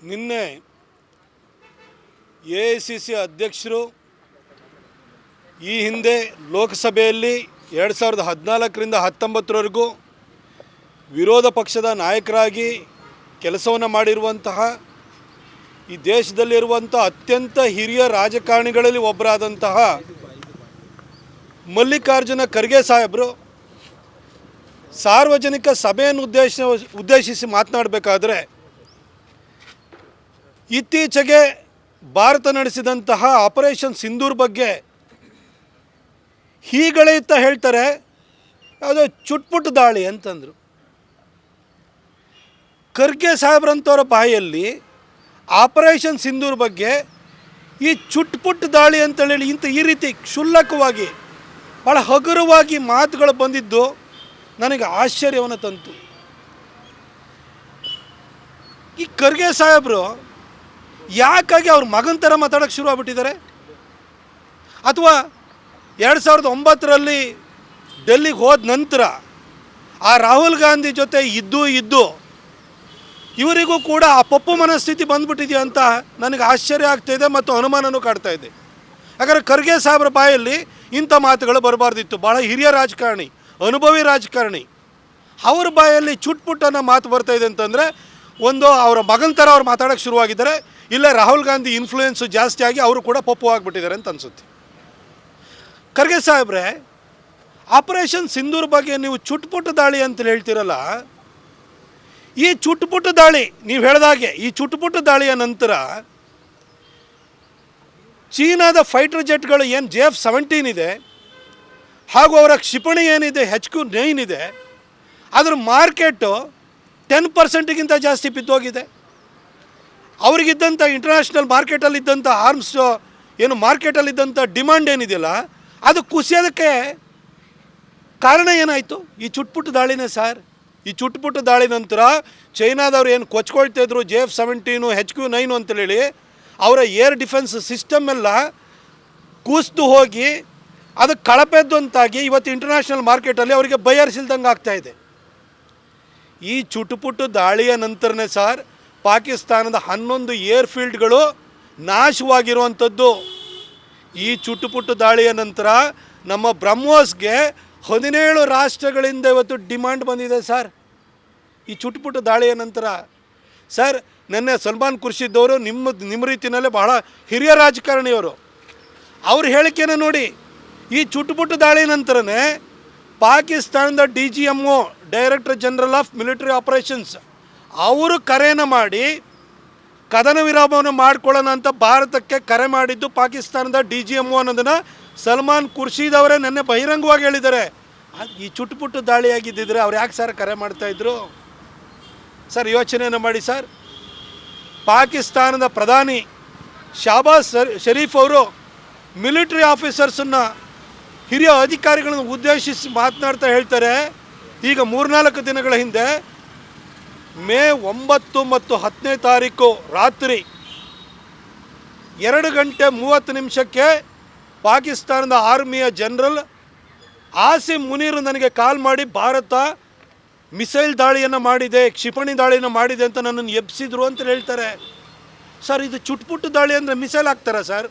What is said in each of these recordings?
ನಿನ್ನೆ A I C C ಅಧ್ಯಕ್ಷರು ಈ ಹಿಂದೆ ಲೋಕಸಭೆಯಲ್ಲಿ ಎರಡು ಸಾವಿರದ ಹದಿನಾಲ್ಕರಿಂದ ಹತ್ತೊಂಬತ್ತರವರೆಗೂ ವಿರೋಧ ಪಕ್ಷದ ನಾಯಕರಾಗಿ ಕೆಲಸವನ್ನು ಮಾಡಿರುವಂತಹ ಈ ದೇಶದಲ್ಲಿರುವಂಥ ಅತ್ಯಂತ ಹಿರಿಯ ರಾಜಕಾರಣಿಗಳಲ್ಲಿ ಒಬ್ಬರಾದಂತಹ ಮಲ್ಲಿಕಾರ್ಜುನ ಖರ್ಗೆ ಸಾಹೇಬರು ಸಾರ್ವಜನಿಕ ಸಭೆಯನ್ನು ಉದ್ದೇಶ ಉದ್ದೇಶಿಸಿ ಮಾತನಾಡಬೇಕಾದ್ರೆ ಇತ್ತೀಚೆಗೆ ಭಾರತ ನಡೆಸಿದಂತಹ ಆಪರೇಷನ್ ಸಿಂಧೂರ್ ಬಗ್ಗೆ ಹೀಗಳೆಯುತ್ತಾ ಹೇಳ್ತಾರೆ ಅದು ಚುಟ್ಪುಟ್ ದಾಳಿ ಅಂತಂದರು. ಖರ್ಗೆ ಸಾಹೇಬ್ರಂಥವರ ಬಾಯಲ್ಲಿ ಆಪರೇಷನ್ ಸಿಂಧೂರ್ ಬಗ್ಗೆ ಈ ಚುಟ್ಪುಟ್ ದಾಳಿ ಅಂತೇಳಿ ಇಂಥ ಈ ರೀತಿ ಕ್ಷುಲ್ಲಕವಾಗಿ ಭಾಳ ಹಗುರವಾಗಿ ಮಾತುಗಳು ಬಂದಿದ್ದು ನನಗೆ ಆಶ್ಚರ್ಯವನ್ನು ತಂತು. ಈ ಖರ್ಗೆ ಸಾಹೇಬರು ಯಾಕಾಗಿ ಅವ್ರ ಮಗನ ಥರ ಮಾತಾಡೋಕ್ಕೆ ಶುರು ಆಗ್ಬಿಟ್ಟಿದ್ದಾರೆ? ಅಥವಾ ಎರಡು ಸಾವಿರದ ಒಂಬತ್ತರಲ್ಲಿ ಡೆಲ್ಲಿಗೆ ಹೋದ ನಂತರ ಆ ರಾಹುಲ್ ಗಾಂಧಿ ಜೊತೆ ಇದ್ದು ಇದ್ದು ಇವರಿಗೂ ಕೂಡ ಆ ಪಪ್ಪು ಮನಸ್ಥಿತಿ ಬಂದ್ಬಿಟ್ಟಿದೆಯಾ ಅಂತ ನನಗೆ ಆಶ್ಚರ್ಯ ಆಗ್ತಾಯಿದೆ ಮತ್ತು ಅನುಮಾನನೂ ಕಾಡ್ತಾ ಇದೆ. ಯಾಕಂದರೆ ಖರ್ಗೆ ಸಾಹೇಬ್ರ ಬಾಯಲ್ಲಿ ಇಂಥ ಮಾತುಗಳು ಬರಬಾರ್ದಿತ್ತು. ಭಾಳ ಹಿರಿಯ ರಾಜಕಾರಣಿ, ಅನುಭವಿ ರಾಜಕಾರಣಿ. ಅವ್ರ ಬಾಯಲ್ಲಿ ಚುಟ್ಪುಟ್ಟನ್ನು ಮಾತು ಬರ್ತಾಯಿದೆ ಅಂತಂದರೆ ಒಂದು ಅವರ ಮಗನ ಥರ ಅವ್ರು ಮಾತಾಡೋಕ್ಕೆ ಶುರುವಾಗಿದ್ದಾರೆ. ಇಲ್ಲ ರಾಹುಲ್ ಗಾಂಧಿ ಇನ್ಫ್ಲೂಯೆನ್ಸು ಜಾಸ್ತಿ ಆಗಿ ಅವರು ಕೂಡ ಪಪ್ಪು ಆಗಿಬಿಟ್ಟಿದ್ದಾರೆ ಅಂತ ಅನಿಸುತ್ತೆ. ಖರ್ಗೆ ಸಾಹೇಬ್ರೆ ಆಪರೇಷನ್ ಸಿಂಧೂರ್ ಬಗ್ಗೆ ನೀವು ಚುಟ್ಪುಟ್ಟ ದಾಳಿ ಅಂತ ಹೇಳ್ತಿರಲ್ಲ, ಈ ಚುಟ್ಪುಟ್ಟ ದಾಳಿ, ನೀವು ಹೇಳ್ದಾಗೆ ಈ ಚುಟ್ಪುಟ್ಟ ದಾಳಿಯ ನಂತರ ಚೀನಾದ ಫೈಟರ್ ಜೆಟ್ಗಳು ಏನು ಜೆ ಎಫ್ ಸೆವೆಂಟೀನ್ ಇದೆ, ಹಾಗೂ ಅವರ ಕ್ಷಿಪಣಿ ಏನಿದೆ ಹೆಚ್ ಕ್ಯೂ ನೈನ್ ಇದೆ, ಅದ್ರ ಮಾರ್ಕೆಟು ಟೆನ್ ಪರ್ಸೆಂಟ್ಗಿಂತ ಜಾಸ್ತಿ ಬಿದ್ದೋಗಿದೆ. ಅವ್ರಿಗಿದ್ದಂಥ ಇಂಟರ್ನ್ಯಾಷನಲ್ ಮಾರ್ಕೆಟಲ್ಲಿದ್ದಂಥ ಆರ್ಮ್ಸ್ ಏನು ಮಾರ್ಕೆಟಲ್ಲಿದ್ದಂಥ ಡಿಮ್ಯಾಂಡ್ ಏನಿದೆಯಲ್ಲ, ಅದು ಕುಸಿಯೋದಕ್ಕೆ ಕಾರಣ ಏನಾಯಿತು? ಈ ಚುಟ್ಪುಟ್ಟು ದಾಳಿನೇ ಸರ್. ಈ ಚುಟ್ಪುಟ್ಟು ದಾಳಿ ನಂತರ ಚೈನಾದವ್ರು ಏನು ಕೊಚ್ಕೊಳ್ತಾಯಿದ್ರು J F seventeen H Q nine ಅಂತೇಳಿ, ಅವರ ಏರ್ ಡಿಫೆನ್ಸ್ ಸಿಸ್ಟಮ್ ಎಲ್ಲ ಕೂಸ್ದು ಹೋಗಿ, ಅದು ಕಳಪೆದ್ದಂತಾಗಿ ಇವತ್ತು ಇಂಟರ್ನ್ಯಾಷನಲ್ ಮಾರ್ಕೆಟಲ್ಲಿ ಅವರಿಗೆ ಬಯರ್ಸಿಲ್ದಂಗೆ ಆಗ್ತಾ ಇದೆ. ಈ ಚುಟುಪುಟು ದಾಳಿಯ ನಂತರನೇ ಸರ್, ಪಾಕಿಸ್ತಾನದ ಹನ್ನೊಂದು ಏರ್ ಫೀಲ್ಡ್ಗಳು ನಾಶವಾಗಿರುವಂಥದ್ದು ಈ ಚುಟುಪುಟ್ಟು ದಾಳಿಯ ನಂತರ ನಮ್ಮ ಬ್ರಹ್ಮೋಸ್ಗೆ ಹದಿನೇಳು ರಾಷ್ಟ್ರಗಳಿಂದ ಇವತ್ತು ಡಿಮಾಂಡ್ ಬಂದಿದೆ ಸರ್. ಈ ಚುಟುಪುಟ್ಟು ದಾಳಿಯ ನಂತರ ಸರ್, ನೆನ್ನೆ ಸಲ್ಮಾನ್ ಖುರ್ಷಿದ್ದವರು ನಿಮ್ಮ ನಿಮ್ಮ ರೀತಿಯಲ್ಲೇ ಬಹಳ ಹಿರಿಯ ರಾಜಕಾರಣಿಯವರು. ಅವ್ರ ಹೇಳಿಕೆನ ನೋಡಿ, ಈ ಚುಟುಪುಟ್ಟು ದಾಳಿ ನಂತರನೇ ಪಾಕಿಸ್ತಾನದ D G M O director general of military operations ಅವರು ಕರೆನ ಮಾಡಿ ಕದನ ವಿರಾಮವನ್ನು ಮಾಡಿಕೊಳ್ಳೋಣ ಅಂತ ಭಾರತಕ್ಕೆ ಕರೆ ಮಾಡಿದ್ದು ಪಾಕಿಸ್ತಾನದ ಡಿ ಜಿ ಎಂ ಒ ಅನ್ನೋದನ್ನು ಸಲ್ಮಾನ್ ಖುರ್ಷೀದ್ ಅವರೇ ನೆನ್ನೆ ಬಹಿರಂಗವಾಗಿ ಹೇಳಿದ್ದಾರೆ. ಈ ಚುಟುಪುಟ್ಟು ದಾಳಿಯಾಗಿದ್ದಿದ್ರೆ ಅವ್ರು ಯಾಕೆ ಸರ್ ಕರೆ ಮಾಡ್ತಾಯಿದ್ರು ಸರ್, ಯೋಚನೆಯನ್ನು ಮಾಡಿ ಸರ್. ಪಾಕಿಸ್ತಾನದ ಪ್ರಧಾನಿ ಶಾಬಾಜ್ ಶರೀಫ್ ಅವರು ಮಿಲಿಟ್ರಿ ಆಫೀಸರ್ಸನ್ನು ಹಿರಿಯ ಅಧಿಕಾರಿಗಳನ್ನು ಉದ್ದೇಶಿಸಿ ಮಾತನಾಡ್ತಾ ಹೇಳ್ತಾರೆ. ಈಗ ಮೂರ್ನಾಲ್ಕು ದಿನಗಳ ಹಿಂದೆ ಮೇ ಒಂಬತ್ತು ಮತ್ತು ಹತ್ತನೇ ತಾರೀಕು ರಾತ್ರಿ ಎರಡು ಗಂಟೆ ಮೂವತ್ತು ನಿಮಿಷಕ್ಕೆ ಪಾಕಿಸ್ತಾನದ ಆರ್ಮಿಯ ಜನರಲ್ ಆಸಿಮ್ ಮುನೀರ್ ನನಗೆ ಕಾಲ್ ಮಾಡಿ, ಭಾರತ ಮಿಸೈಲ್ ದಾಳಿಯನ್ನು ಮಾಡಿದೆ, ಕ್ಷಿಪಣಿ ದಾಳಿಯನ್ನು ಮಾಡಿದೆ ಅಂತ ನನ್ನನ್ನು ಎಬ್ಸಿದ್ರು ಅಂತ ಹೇಳ್ತಾರೆ. ಸರ್, ಇದು ಚುಟ್ಪುಟ್ಟು ದಾಳಿ ಅಂದರೆ ಮಿಸೈಲ್ ಹಾಕ್ತಾರಾ ಸರ್?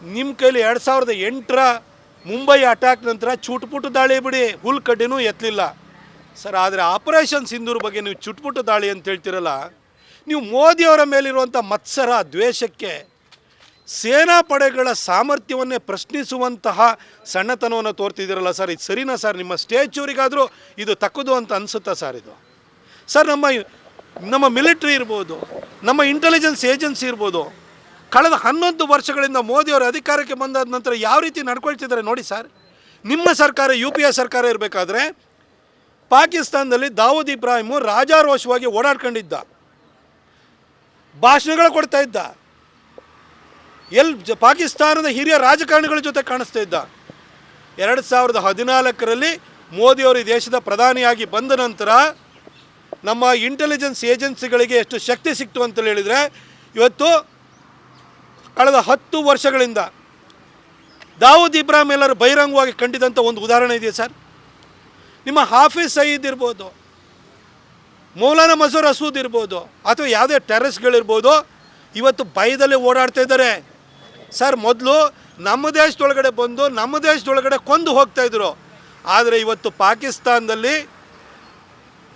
ನಿಮ್ಮ ಕೈಲಿ ಎರಡು ಸಾವಿರದ ಎಂಟರ ಮುಂಬೈ ಅಟ್ಯಾಕ್ ನಂತರ ಚುಟ್ಪುಟ್ಟು ದಾಳಿ ಬಿಡಿ, ಹುಲ್ ಕಡ್ಡಿನೂ ಎತ್ತಲಿಲ್ಲ. ಸರ್, ಆದರೆ ಆಪರೇಷನ್ ಸಿಂಧೂರ್ ಬಗ್ಗೆ ನೀವು ಚುಟ್ಪುಟ್ಟು ದಾಳಿ ಅಂತ ಹೇಳ್ತಿರಲ್ಲ, ನೀವು ಮೋದಿಯವರ ಮೇಲಿರುವಂಥ ಮತ್ಸರ, ದ್ವೇಷಕ್ಕೆ ಸೇನಾ ಪಡೆಗಳ ಸಾಮರ್ಥ್ಯವನ್ನೇ ಪ್ರಶ್ನಿಸುವಂತಹ ಸಣ್ಣತನವನ್ನು ತೋರ್ತಿದ್ದೀರಲ್ಲ ಸರ್, ಇದು ಸರಿನಾ ಸರ್? ನಿಮ್ಮ ಸ್ಟೇಚೂರಿಗಾದರೂ ಇದು ತಕ್ಕದು ಅಂತ ಅನಿಸುತ್ತಾ ಸರ್ ಇದು? ಸರ್, ನಮ್ಮ ನಮ್ಮ ಮಿಲಿಟ್ರಿ ಇರ್ಬೋದು, ನಮ್ಮ ಇಂಟೆಲಿಜೆನ್ಸ್ ಏಜೆನ್ಸಿ ಇರ್ಬೋದು ಕಳೆದ ಹನ್ನೊಂದು ವರ್ಷಗಳಿಂದ ಮೋದಿಯವರು ಅಧಿಕಾರಕ್ಕೆ ಬಂದಾದ ನಂತರ ಯಾವ ರೀತಿ ನಡ್ಕೊಳ್ತಿದ್ದಾರೆ ನೋಡಿ ಸರ್. ನಿಮ್ಮ ಸರ್ಕಾರ ಯು ಪಿ ಎ ಸರ್ಕಾರ ಇರಬೇಕಾದ್ರೆ ಪಾಕಿಸ್ತಾನದಲ್ಲಿ ದಾವೂದ್ ಇಬ್ರಾಹಿಮು ರಾಜಾರೋಷವಾಗಿ ಓಡಾಡ್ಕೊಂಡಿದ್ದ. ಭಾಷಣಗಳು ಕೊಡ್ತಾ ಇದ್ದ. ಎಲ್ ಪಾಕಿಸ್ತಾನದ ಹಿರಿಯ ರಾಜಕಾರಣಿಗಳ ಜೊತೆ ಕಾಣಿಸ್ತಾ ಇದ್ದ. ಎರಡು ಸಾವಿರದ ಹದಿನಾಲ್ಕರಲ್ಲಿ ಮೋದಿಯವರು ಈ ದೇಶದ ಪ್ರಧಾನಿಯಾಗಿ ಬಂದ ನಂತರ ನಮ್ಮ ಇಂಟೆಲಿಜೆನ್ಸ್ ಏಜೆನ್ಸಿಗಳಿಗೆ ಎಷ್ಟು ಶಕ್ತಿ ಸಿಕ್ತು ಅಂತ ಹೇಳಿದರೆ ಇವತ್ತು ಕಳೆದ ಹತ್ತು ವರ್ಷಗಳಿಂದ ದಾವೂದ್ ಇಬ್ರಾಹಿಂ ಎಲ್ಲರೂ ಬಹಿರಂಗವಾಗಿ ಕಂಡಿದಂಥ ಒಂದು ಉದಾಹರಣೆ ಇದೆಯಾ ಸರ್? ನಿಮ್ಮ ಹಾಫೀಸ್ ಸಯೀದ್ ಇರ್ಬೋದು, ಮೌಲಾನ ಮಸೂರ್ ಅಸೂದ್ ಇರ್ಬೋದು, ಅಥವಾ ಯಾವುದೇ ಟೆರೆಸ್ಗಳಿರ್ಬೋದು ಇವತ್ತು ಭಯದಲ್ಲಿ ಓಡಾಡ್ತಾ ಇದ್ದಾರೆ. ಸರ್, ಮೊದಲು ನಮ್ಮ ದೇಶದೊಳಗಡೆ ಬಂದು, ನಮ್ಮ ದೇಶದೊಳಗಡೆ ಕೊಂದು ಹೋಗ್ತಾ ಇದ್ರು. ಆದರೆ ಇವತ್ತು ಪಾಕಿಸ್ತಾನದಲ್ಲಿ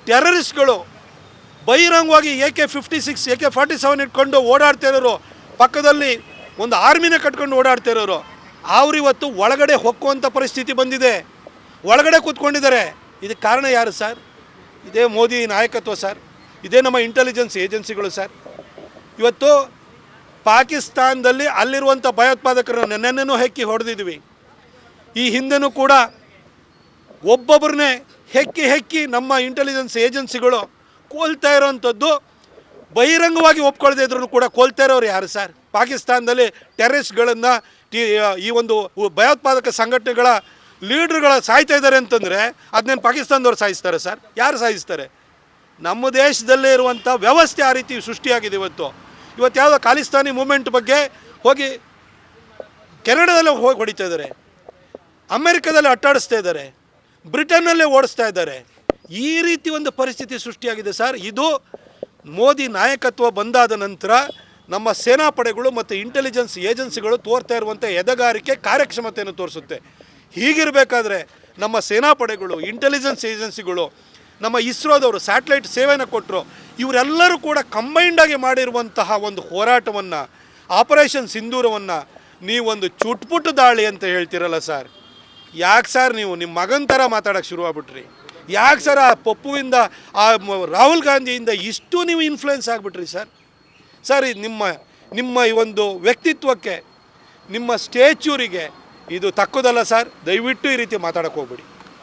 ಟೆರರಿಸ್ಟ್ಗಳು ಬಹಿರಂಗವಾಗಿ A K fifty six, A K forty seven ಇಟ್ಕೊಂಡು ಓಡಾಡ್ತಾ ಇರೋರು ಪಕ್ಕದಲ್ಲಿ ಒಂದು ಆರ್ಮಿನ ಕಟ್ಕೊಂಡು ಓಡಾಡ್ತಾ ಇರೋರು. ಅವ್ರು ಇವತ್ತು ಒಳಗಡೆ ಹೊಕ್ಕುವಂಥ ಪರಿಸ್ಥಿತಿ ಬಂದಿದೆ. ಒಳಗಡೆ ಕೂತ್ಕೊಂಡಿದ್ದಾರೆ. ಇದಕ್ಕೆ ಕಾರಣ ಯಾರು ಸರ್? ಇದೇ ಮೋದಿ ನಾಯಕತ್ವ ಸರ್. ಇದೇ ನಮ್ಮ ಇಂಟೆಲಿಜೆನ್ಸ್ ಏಜೆನ್ಸಿಗಳು ಸರ್. ಇವತ್ತು ಪಾಕಿಸ್ತಾನದಲ್ಲಿ ಅಲ್ಲಿರುವಂಥ ಭಯೋತ್ಪಾದಕರನ್ನು ನೆನ್ನೆನೂ ಹೆಕ್ಕಿ ಹೊಡೆದಿದ್ವಿ. ಈ ಹಿಂದೆನೂ ಕೂಡ ಒಬ್ಬೊಬ್ಬರನ್ನೇ ಹೆಕ್ಕಿ ಹೆಕ್ಕಿ ನಮ್ಮ ಇಂಟೆಲಿಜೆನ್ಸ್ ಏಜೆನ್ಸಿಗಳು ಕೋಲ್ತಾ ಇರೋವಂಥದ್ದು ಬಹಿರಂಗವಾಗಿ ಒಪ್ಕೊಳ್ಳದೇ ಇದ್ರೂ ಕೂಡ ಕೋಲ್ತಾ ಇರೋರು ಯಾರು ಸರ್? ಪಾಕಿಸ್ತಾನದಲ್ಲಿ ಟೆರರಿಸ್ಟ್ಗಳನ್ನು ಈ ಒಂದು ಭಯೋತ್ಪಾದಕ ಸಂಘಟನೆಗಳ ಲೀಡ್ರ್ಗಳ ಸಾಯ್ತಾ ಇದ್ದಾರೆ ಅಂತಂದರೆ ಅದನ್ನೇನು ಪಾಕಿಸ್ತಾನದವ್ರು ಸಾಯಿಸ್ತಾರೆ ಸರ್? ಯಾರು ಸಾಯಿಸ್ತಾರೆ? ನಮ್ಮ ದೇಶದಲ್ಲೇ ಇರುವಂಥ ವ್ಯವಸ್ಥೆ ಆ ರೀತಿ ಸೃಷ್ಟಿಯಾಗಿದೆ ಇವತ್ತು. ಇವತ್ತು ಯಾವುದೋ ಖಾಲಿಸ್ತಾನಿ ಮೂಮೆಂಟ್ ಬಗ್ಗೆ ಹೋಗಿ ಕೆನಡಾದಲ್ಲೇ ಹೋಗಿ ಹೊಡಿತಾ ಇದ್ದಾರೆ. ಅಮೆರಿಕದಲ್ಲಿ ಅಟ್ಟಾಡಿಸ್ತಾ ಇದ್ದಾರೆ. ಬ್ರಿಟನ್ನಲ್ಲೇ ಓಡಿಸ್ತಾ ಇದ್ದಾರೆ. ಈ ರೀತಿ ಒಂದು ಪರಿಸ್ಥಿತಿ ಸೃಷ್ಟಿಯಾಗಿದೆ ಸರ್. ಇದು ಮೋದಿ ನಾಯಕತ್ವ ಬಂದಾದ ನಂತರ ನಮ್ಮ ಸೇನಾಪಡೆಗಳು ಮತ್ತು ಇಂಟೆಲಿಜೆನ್ಸ್ ಏಜೆನ್ಸಿಗಳು ತೋರ್ತಾ ಇರುವಂಥ ಎದೆಗಾರಿಕೆ ಕಾರ್ಯಕ್ಷಮತೆಯನ್ನು ತೋರಿಸುತ್ತೆ. ಹೀಗಿರಬೇಕಾದ್ರೆ ನಮ್ಮ ಸೇನಾಪಡೆಗಳು ಇಂಟೆಲಿಜೆನ್ಸ್ ಏಜೆನ್ಸಿಗಳು, ನಮ್ಮ ಇಸ್ರೋದವರು ಸ್ಯಾಟಲೈಟ್ ಸೇವೆಯನ್ನು ಕೊಟ್ಟರು ಇವರೆಲ್ಲರೂ ಕೂಡ ಕಂಬೈಂಡಾಗಿ ಮಾಡಿರುವಂತಹ ಒಂದು ಹೋರಾಟವನ್ನು ಆಪರೇಷನ್ ಸಿಂಧೂರವನ್ನು ನೀವೊಂದು ಚುಟ್ಪುಟ್ಟು ದಾಳಿ ಅಂತ ಹೇಳ್ತಿರಲ್ಲ ಸರ್? ಯಾಕೆ ಸರ್ ನೀವು? ನಿಮ್ಮ ಮಗನ ಥರ ಮಾತಾಡೋಕ್ಕೆ ಶುರುವಾಗ್ಬಿಟ್ರಿ. ಯಾಕೆ ಸರ್ ಆ ಪಪ್ಪುವಿಂದ, ಆ ರಾಹುಲ್ ಗಾಂಧಿಯಿಂದ ಇಷ್ಟು ನೀವು ಇನ್ಫ್ಲುಯೆನ್ಸ್ ಆಗಿಬಿಟ್ರಿ ಸರ್? ಸರ್, ನಿಮ್ಮ ನಿಮ್ಮ ಈ ಒಂದು ವ್ಯಕ್ತಿತ್ವಕ್ಕೆ, ನಿಮ್ಮ ಸ್ಟ್ಯಾಚ್ಯೂರಿಗೆ ಇದು ತಕ್ಕುದಲ್ಲ ಸರ್. ದಯವಿಟ್ಟು ಈ ರೀತಿ ಮಾತಾಡೋಕ್ಕೆ ಹೋಗ್ಬೇಡಿ.